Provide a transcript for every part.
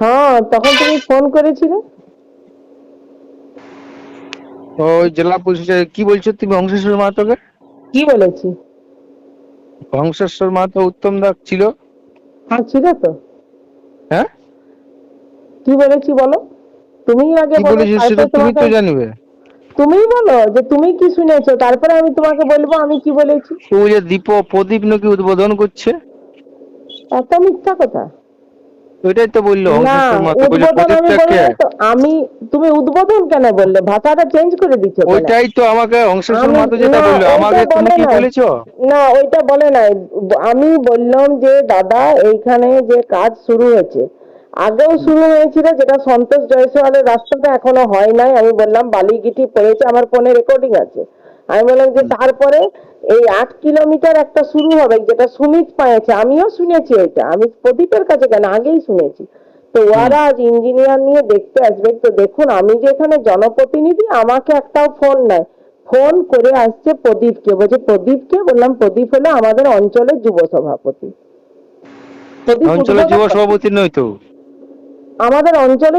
হ্যাঁ তখন তুমি ফোন করেছিলে? ওই জেলা পুলিশে কি বলছো তুমি হংসেশ্বর মাহাতোকে? কি বলেছি? হংসেশ্বর মাহাতো উত্তম ছিল। হ্যাঁ ছিল তো। হ্যাঁ? কি বলেছি বলো? তুমি আগে তুমি তো জানবে। তুমিই বলো যে তুমি কি শুনেছো তারপরে আমি তোমাকে বলব আমি কি বলেছি। ওই যে দীপ প্রদীপ নাকি উদ্বোধন করছে? এত মিথ্যা কথা। ওইটাই তো বলল আমি বললাম তুমি উদ্বোধন কেন বললে? ভাষাটা চেঞ্জ করে কেন? ওইটাই তো আমাকে যেটা বলল আমাকে তুমি কি বলেছ? না ওইটা বলে নাই। আমি বললাম যে দাদা এইখানে যে কাজ শুরু হয়েছে আগেও শুরু হয়েছিল যেটা সন্তোষ জয়সওয়ালের রাস্তাটা এখনও হয় নাই। আমি বললাম বালি গিটি পড়েছে আমার ফোনে রেকর্ডিং আছে। আমি বললাম যে তারপরে এই আট কিলোমিটার একটা শুরু হবে যেটা সুমিত পাইছে আমিও শুনেছি এটা। আমি প্রদীপের কাছে কেন? আগেই শুনেছি। তো ওরা আজ ইঞ্জিনিয়ার নিয়ে দেখতে আসবে। তো দেখুন আমি যে এখানে জনপ্রতিনিধি আমাকে একটাও ফোন নাই। ফোন করে আসছে প্রদীপকে। বলছে প্রদীপকে? বললাম প্রদীপ হলো আমাদের অঞ্চলের যুব সভাপতি। অঞ্চলের যুব সভাপতি নয় তো? আমাদের অঞ্চলে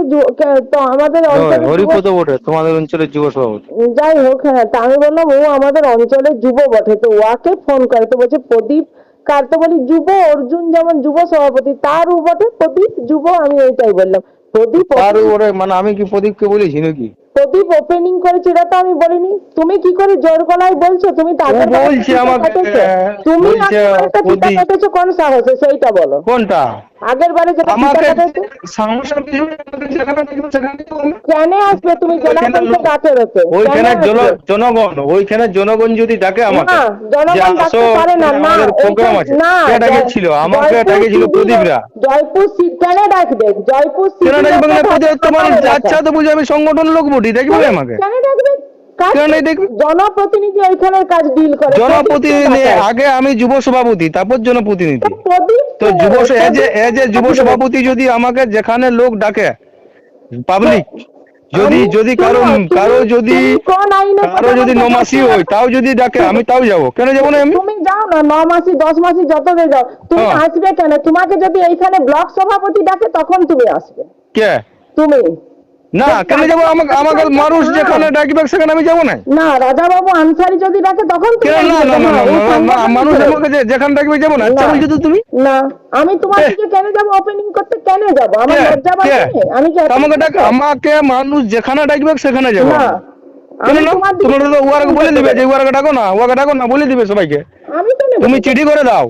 তো আমাদের হরিপদ বটে তোমাদের অঞ্চলের যুব সভাপতি। যাই হোক হ্যাঁ তা আমি বললাম ও আমাদের অঞ্চলের যুব বটে তো ওয়াকে ফোন করে তো বলছে প্রদীপ কার? তো বলি যুব অর্জুন যেমন যুব সভাপতি তার উপরে বটে প্রদীপ যুব আমি এইটাই বললাম। প্রদীপ তার মানে আমি কি প্রদীপকে বলেছি নাকি? প্রদীপ ওপেনিং করেছে এটা তো আমি বলিনি। তুমি কি করে জোর গলায় বলছো? তুমি বলছে আমাকে, তুমি ফিতা কোন সাহসে? সেইটা বলো। কোনটা? আগের বারে যেটা আমাকে। কেন আসবে তুমি? লোক- আঠেরোতে ওইখানে? জনগণ ওইখানে জনগণ যদি ডাকে আমাকে জনগণ ডাকতে পারে না, না, প্রোগ্রাম আছে। না, ডাকেছিল আমাকে সিটি- প্রদীপরা। জয়পুর সিট কেন ডাকবে? জয়পুর সিটি কেন ডাকবে না লোকের প্রদীপ হাতে তোমার আচ্ছা তো বুঝে আমি সংগঠন লোক দেখবে আমাকে কেন ডাকবে কাজ- কেন ডাকবে? জনপ্রতিনিধি ওইখানের কাজ ডিল করে। জনপ্রতিনিধি আগে আমি যুব সভাপতি তারপর জনপ্রতিনিধি। তো যুব as a Pradip- as a যুব সভাপতি যদি আমাকে যেখানে লোক ডাকে পাবলিক যদি যদি কারও কারও যদি কারও যদি নমাসি হয় তাও যদি ডাকে আমি তাও যাব। কেন যাব না আমি? তুমি যাও না ন মাসি দশ মাসি যত যাও তুমি হ্যাঁ। আসবে কেন? তোমাকে যদি এইখানে ব্লক সভাপতি ডাকে তখন তুমি আসবে। কে? তুমি। না কেন যাব? আমাকে আমাকে মানুষ যেখানে ডাকবে সেখানে আমি যাব না। না রাজা বাবু আনসারি যদি ডাকে তখন মানুষ আমাকে যেখানে ডাকবে যাব না। তুমি? না আমি তোমার দিকে কেন যাব? ওপেনিং করতে কেন যাব? আমার লজ্জা? পাচ্ছে আমি কি আমাকে ডাক আমাকে মানুষ যেখানে ডাকবে সেখানে যাব। না তোমার তো ওয়ারকে বলে দিবে যে ওয়ারকে ডাকো না ওয়াকে ডাকো না বলে দিবে সবাইকে। আমি তুমি চিঠি করে দাও।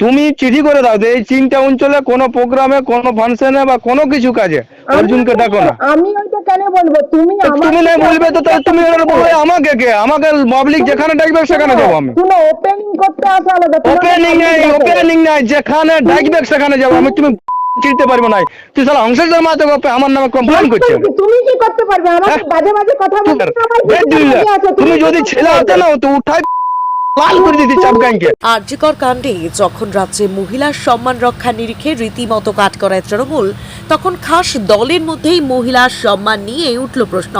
তুমি চিঠি করে দাও যে এই তিনটা অঞ্চলে কোনো প্রোগ্রামে কোনো ফাংশনে বা কোনো কিছু কাজে অর্জুনকে ডাকো না। আমি ওইটা কেন বলব? তুমি তো তুমি না বলবে তো তুমি বলবে আমাকে কে? আমাকে পাবলিক যেখানে ডাকবে সেখানে যাব আমি। শুনো ওপেনিং করতে আসা আলাদা ওপেনিং নাই ওপেনিং নাই যেখানে ডাকবে সেখানে যাব আমি তুমি চিনতে পারব না তুই সালা অংশের মাতে আমার নামে কমপ্লেন করছে তুমি- তুমি কি করতে পারবে? আমাকে হ্যাঁ? বাজে বাজে কথা বলতে তুমি যদি ছেলে হতে না তো উঠাই লাল কাণ্ডে যখন রাজ্যে মহিলার সম্মান রক্ষার নিরিখে রীতিমতো কাট করায় তৃণমূল, তখন খাস দলের মধ্যেই মহিলার সম্মান নিয়ে উঠল প্রশ্ন।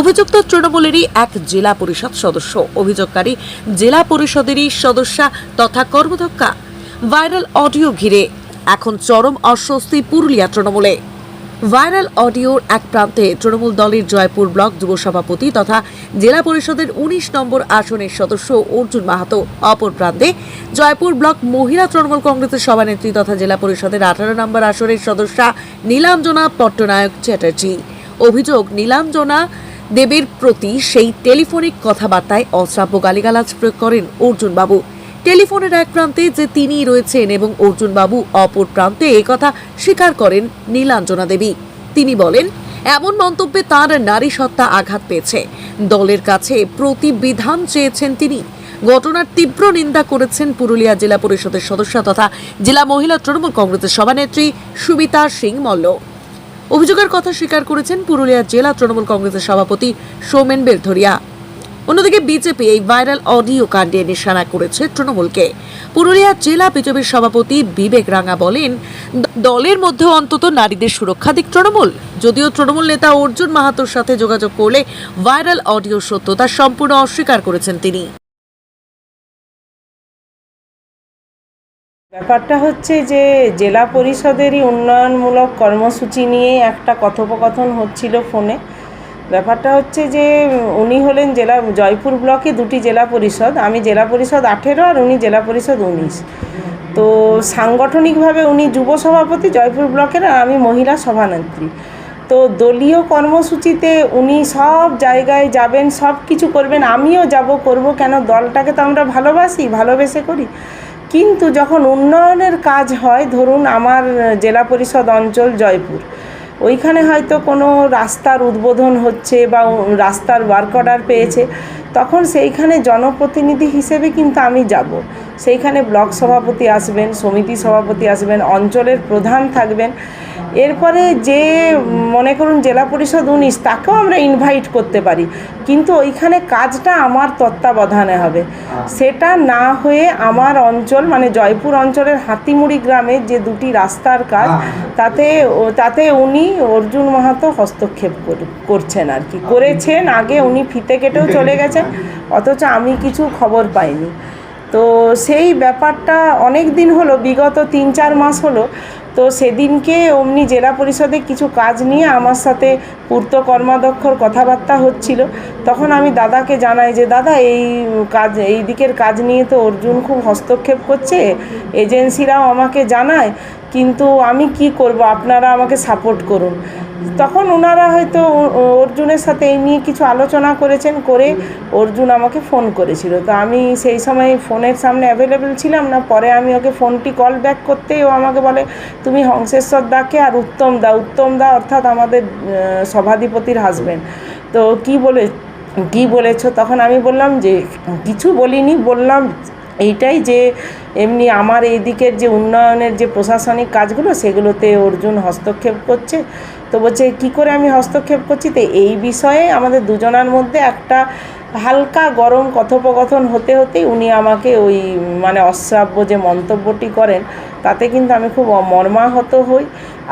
অভিযুক্ত তৃণমূলেরই এক জেলা পরিষদ সদস্য। অভিযোগকারী জেলা পরিষদেরই সদস্যা তথা কর্মদক্ষা ভাইরাল অডিও ঘিরে এখন চরম অস্বস্তি পুরুলিয়া তৃণমূলে। ভাইরাল অডিওর এক প্রান্তে তৃণমূল দলের জয়পুর ব্লক যুব সভাপতি তথা জেলা পরিষদের উনিশ নম্বর আসনের সদস্য অর্জুন মাহাতো। অপর প্রান্তে জয়পুর ব্লক মহিলা তৃণমূল কংগ্রেসের সভানেত্রী তথা জেলা পরিষদের আঠারো নম্বর আসনের সদস্যা নীলাঞ্জনা পট্টনায়ক চ্যাটার্জি। অভিযোগ, নীলাঞ্জনা দেবের প্রতি সেই টেলিফোনিক কথাবার্তায় অশ্রাব্য গালিগালাজ প্রয়োগ করেন অর্জুন বাবু। টেলিফোনের এক প্রান্তে যে তিনি রয়েছেন এবং অর্জুন বাবু অপর প্রান্তে একথা স্বীকার করেন নীলাঞ্জনা দেবী। তিনি বলেন, এমন মন্তব্যে তার নারী সত্তা আঘাত পেয়েছে। দলের কাছে প্রতিবিধান চেয়েছেন তিনি। ঘটনার তীব্র নিন্দা করেছেন পুরুলিয়া জেলা পরিষদের সদস্য তথা জেলা মহিলা তৃণমূল কংগ্রেসের সভানেত্রী সুবিতা সিং মল্ল। অভিযোগের কথা স্বীকার করেছেন পুরুলিয়া জেলা তৃণমূল কংগ্রেসের সভাপতি সৌমেন বেলধরিয়া অন্যদিকে বিজেপি এই ভাইরাল অডিও কাণ্ডে নিশানা করেছে তৃণমূলকে। পুরুলিয়া জেলা বিজেপির সভাপতি বিবেক রাঙা বলেন দলের মধ্যে অন্তত নারীদের সুরক্ষা দিক তৃণমূল। যদিও তৃণমূল নেতা অর্জুন মাহাতোর সাথে যোগাযোগ করলে ভাইরাল অডিও সত্যতা সম্পূর্ণ অস্বীকার করেছেন তিনি। ব্যাপারটা হচ্ছে যে, জেলা পরিষদেরই উন্নয়নমূলক কর্মসূচি নিয়ে একটা কথোপকথন হচ্ছিল ফোনে। ব্যাপারটা হচ্ছে যে, উনি হলেন জেলা, জয়পুর ব্লকে দুটি জেলা পরিষদ। আমি জেলা পরিষদ আঠেরো আর উনি জেলা পরিষদ উনিশ। তো সাংগঠনিকভাবে উনি যুব সভাপতি জয়পুর ব্লকের আর আমি মহিলা সভানেত্রী। তো দলীয় কর্মসূচিতে উনি সব জায়গায় যাবেন, সব কিছু করবেন, আমিও যাব, করব কেন? দলটাকে তো আমরা ভালোবাসি, ভালোবেসে করি। কিন্তু যখন উন্নয়নের কাজ হয়, ধরুন আমার জেলা পরিষদ অঞ্চল জয়পুর ওইখানে হয়তো কোনো রাস্তার উদ্বোধন হচ্ছে বা রাস্তার ওয়ার্ক অর্ডার পেয়েছে, তখন সেইখানে জনপ্রতিনিধি হিসেবে কিন্তু আমি যাব। সেইখানে ব্লক সভাপতি আসবেন, সমিতি সভাপতি আসবেন, অঞ্চলের প্রধান থাকবেন। এরপরে যে মনে করুন জেলা পরিষদ উনিশ তাকেও আমরা ইনভাইট করতে পারি। কিন্তু ওইখানে কাজটা আমার তত্ত্বাবধানে হবে। সেটা না হয়ে আমার অঞ্চল মানে জয়পুর অঞ্চলের হাতিমুড়ি গ্রামে যে দুটি রাস্তার কাজ তাতে তাতে উনি অর্জুন মাহাতো হস্তক্ষেপ কর- করছেন আর কি। করেছেন আগে উনি ফিতে কেটেও চলে গেছেন। অথচ আমি কিছু খবর পাইনি। তো সেই ব্যাপারটা অনেক দিন হলো বিগত তিন চার মাস হলো তো সেদিনকে অমনি জেলা পরিষদে কিছু কাজ নিয়ে আমার সাথে পূর্ত কর্মাধ্যক্ষর কথাবার্তা হচ্ছিল। তখন আমি দাদাকে জানাই যে, দাদা, এই কাজ, এই দিকের কাজ নিয়ে তো অর্জুন খুব হস্তক্ষেপ করছে। এজেন্সিরাও আমাকে জানায়, কিন্তু আমি কি করব? আপনারা আমাকে সাপোর্ট করুন। তখন ওনারা হয়তো অর্জুনের সাথে এই নিয়ে কিছু আলোচনা করেছেন, করে অর্জুন আমাকে ফোন করেছিল। তো আমি সেই সময় ফোনের সামনে অ্যাভেলেবেল ছিলাম না, পরে আমি ওকে ফোনটি কল ব্যাক করতেই ও আমাকে বলে, তুমি হংসেশ্বর দাকে আর উত্তম দা উত্তম দা অর্থাৎ আমাদের সভাধিপতির হাজবেন্ড তো কি বলে, কি বলেছ? তখন আমি বললাম যে, কিছু বলিনি। বললাম এইটাই যে এমনি আমার এই দিকের যে উন্নয়নের যে প্রশাসনিক কাজগুলো, সেগুলোতে অর্জুন হস্তক্ষেপ করছে। তো বলছে, কি করে আমি হস্তক্ষেপ করছি? তো এই বিষয়ে আমাদের দুজনার মধ্যে একটা হালকা গরম কথোপকথন হতে হতেই উনি আমাকে ওই মানে অশ্রাব্য যে মন্তব্যটি করেন তাতে কিন্তু আমি খুব মর্মাহত হই।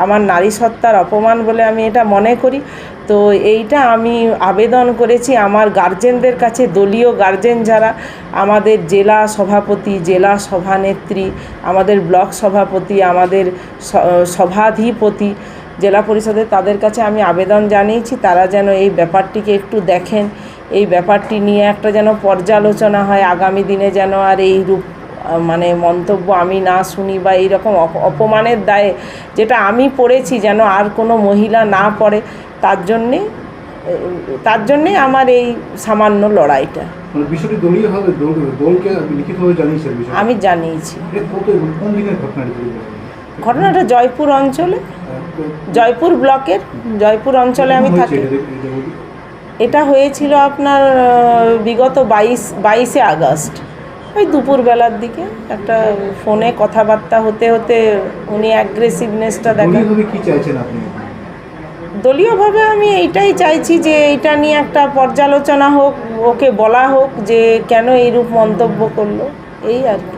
আমার নারী সত্তার অপমান বলে আমি এটা মনে করি। তো এইটা আমি আবেদন করেছি আমার গার্জেনদের কাছে, দলীয় গার্জেন যারা, আমাদের জেলা সভাপতি, জেলা সভানেত্রী, আমাদের ব্লক সভাপতি, আমাদের সভাধিপতি, জেলা পরিষদে তাদের কাছে আমি আবেদন জানিয়েছি। তারা যেন এই ব্যাপারটিকে একটু দেখেন। এই ব্যাপারটি নিয়ে একটা যেন পর্যালোচনা হয়। আগামী দিনে যেন আর এই রূপ মানে মন্তব্য আমি না শুনি বা এইরকম অপ- অপমানের দায়ে যেটা আমি পড়েছি যেন আর কোনো মহিলা না পড়ে তার জন্যে তার জন্যে আমার এই সামান্য লড়াইটা। মানে আমি জানিয়েছি। ঘটনাটি জয়পুর অঞ্চলে। জয়পুর ব্লকের জয়পুর অঞ্চলে আমি থাকি। এটা হয়েছিল আপনার বিগত বাইশ বাইশে আগস্ট। ওই দুপুরবেলার দিকে একটা ফোনে কথাবার্তা হতে হতে উনি অ্যাগ্রেসিভনেসটা দেখান দলীয়ভাবে কি চাইছেন আপনি? দলীয়ভাবে আমি এইটাই চাইছি যে এটা নিয়ে একটা পর্যালোচনা হোক ওকে বলা হোক যে কেন এইরূপ মন্তব্য করল এই আর কি।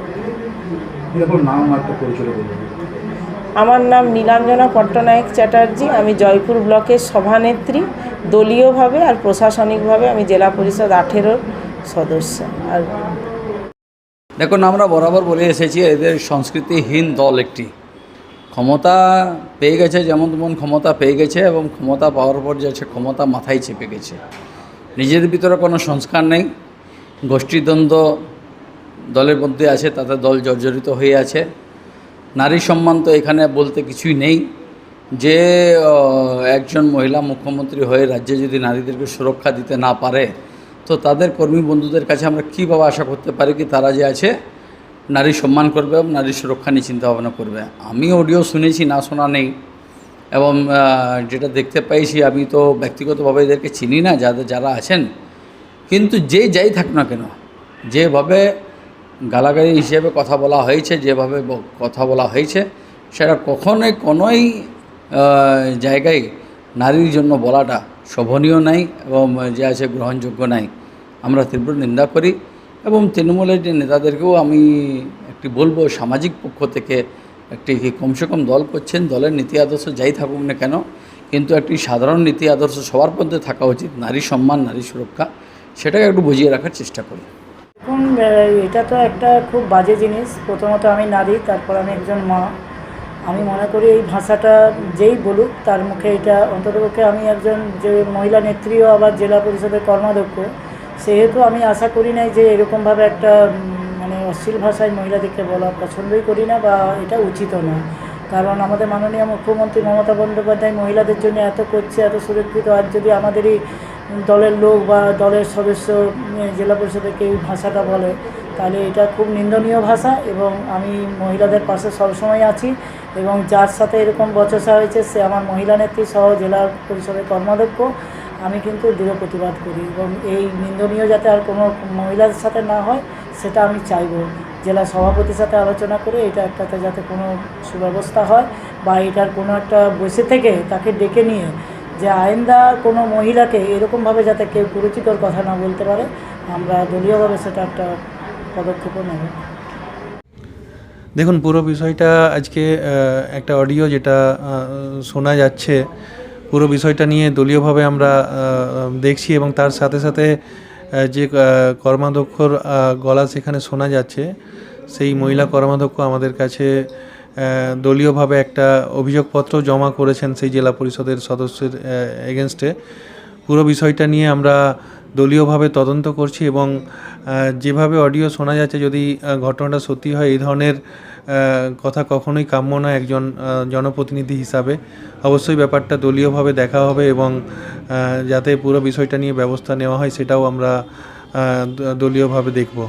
আমার নাম নীলাঞ্জনা পট্টনায়ক চ্যাটার্জি আমি জয়পুর ব্লকের সভানেত্রী দলীয়ভাবে আর প্রশাসনিকভাবে আমি জেলা পরিষদ আঠেরোর সদস্য। আর দেখুন, আমরা বরাবর বলে এসেছি, এদের সংস্কৃতিহীন দল একটি। ক্ষমতা পেয়ে গেছে, যেমন তেমন ক্ষমতা পেয়ে গেছে, এবং ক্ষমতা পাওয়ার পর যাচ্ছে ক্ষমতা মাথায় চেপে গেছে। নিজেদের ভিতরে কোনো সংস্কার নেই। গোষ্ঠীদ্বন্দ্ব দলের মধ্যে আছে, তাতে দল জর্জরিত হয়ে আছে। নারী সম্মান তো এখানে বলতে কিছুই নেই। যে একজন মহিলা মুখ্যমন্ত্রী হয়ে রাজ্যে যদি নারীদেরকে সুরক্ষা দিতে না পারে তো তাদের কর্মী বন্ধুদের কাছে আমরা কীভাবে আশা করতে পারি কি তারা যে আছে, নারী সম্মান করবে এবং নারী সুরক্ষা নিয়ে চিন্তাভাবনা করবে। আমি অডিও শুনেছি, না শোনা নেই। এবং যেটা দেখতে পাইছি, আমি তো ব্যক্তিগতভাবে এদেরকে চিনি না, যাদের, যারা আছেন। কিন্তু যে যাই থাক না কেন, যেভাবে গালাগালি হিসেবে কথা বলা হয়েছে, যেভাবে কথা বলা হয়েছে, সেটা কখনোই কোনোই জায়গায় নারীর জন্য বলাটা শোভনীয় নাই এবং যে আছে গ্রহণযোগ্য নাই। আমরা তীব্র নিন্দা করি এবং তৃণমূলের যে নেতাদেরকেও আমি একটি বলব, সামাজিক পক্ষ থেকে একটি কমসে কম দল করছেন, দলের নীতি আদর্শ যাই থাকুক না কেন, কিন্তু একটি সাধারণ নীতি আদর্শ সবার মধ্যে থাকা উচিত, নারী সম্মান, নারী সুরক্ষা, সেটাকে একটু বুঝিয়ে রাখার চেষ্টা করি। এখন এটা তো একটা খুব বাজে জিনিস। প্রথমত আমি নারী, তারপর আমি একজন মা। আমি মনে করি এই ভাষাটা যেই বলুক, তার মুখে এটা অন্ততপক্ষে আমি একজন যে মহিলা নেত্রীও আবার জেলা পরিষদের কর্মাধ্যক্ষ, সেহেতু আমি আশা করি নাই যে এরকমভাবে একটা মানে অশ্লীল ভাষায় মহিলাদেরকে বলা পছন্দই করি না বা এটা উচিতও না। কারণ আমাদের মাননীয় মুখ্যমন্ত্রী মমতা বন্দ্যোপাধ্যায় মহিলাদের জন্য এত করছে, এত সুরক্ষিত, আর যদি আমাদেরই দলের লোক বা দলের সদস্য জেলা পরিষদের কেউ ভাষাটা বলে তাহলে এটা খুব নিন্দনীয় ভাষা এবং আমি মহিলাদের পাশে সবসময় আছি এবং যার সাথে এরকম বচসা হয়েছে সে আমার মহিলা নেত্রী সহ জেলা পরিষদের কর্মাধ্যক্ষ, আমি কিন্তু দৃঢ় প্রতিবাদ করি এবং এই নিন্দনীয় যাতে আর কোনো মহিলাদের সাথে না হয়, সেটা আমি চাইব। জেলা সভাপতির সাথে আলোচনা করে এটা একটাতে যাতে কোনো সুব্যবস্থা হয় বা এটার কোনো একটা বসে থেকে তাকে ডেকে নিয়ে যে আইনদা কোনো মহিলাকে এরকমভাবে যাতে কেউ কুরুচিকর কথা না বলতে পারে, আমরা দলীয়ভাবে সেটা একটা পদক্ষেপও নেব। দেখুন, পুরো বিষয়টা আজকে একটা অডিও যেটা শোনা যাচ্ছে, পুরো বিষয়টা নিয়ে দলীয়ভাবে আমরা দেখছি এবং তার সাথে সাথে যে কর্মাধ্যক্ষর গলা সেখানে শোনা যাচ্ছে, সেই মহিলা কর্মাধ্যক্ষ আমাদের কাছে দলীয়ভাবে একটা অভিযোগপত্র জমা করেছেন সেই জেলা পরিষদের সদস্যের এগেনস্টে পুরো বিষয়টা নিয়ে আমরা দলীয়ভাবে তদন্ত করছি এবং যেভাবে অডিও শোনা যাচ্ছে, যদি ঘটনাটা সত্যি হয়, এই ধরনের কথা কখনোই কাম্য না একজন জনপ্রতিনিধি হিসাবে। অবশ্যই ব্যাপারটা দলীয়ভাবে দেখা হবে এবং যাতে পুরো বিষয়টা নিয়ে ব্যবস্থা নেওয়া হয়, সেটাও আমরা দলীয়ভাবে দেখব।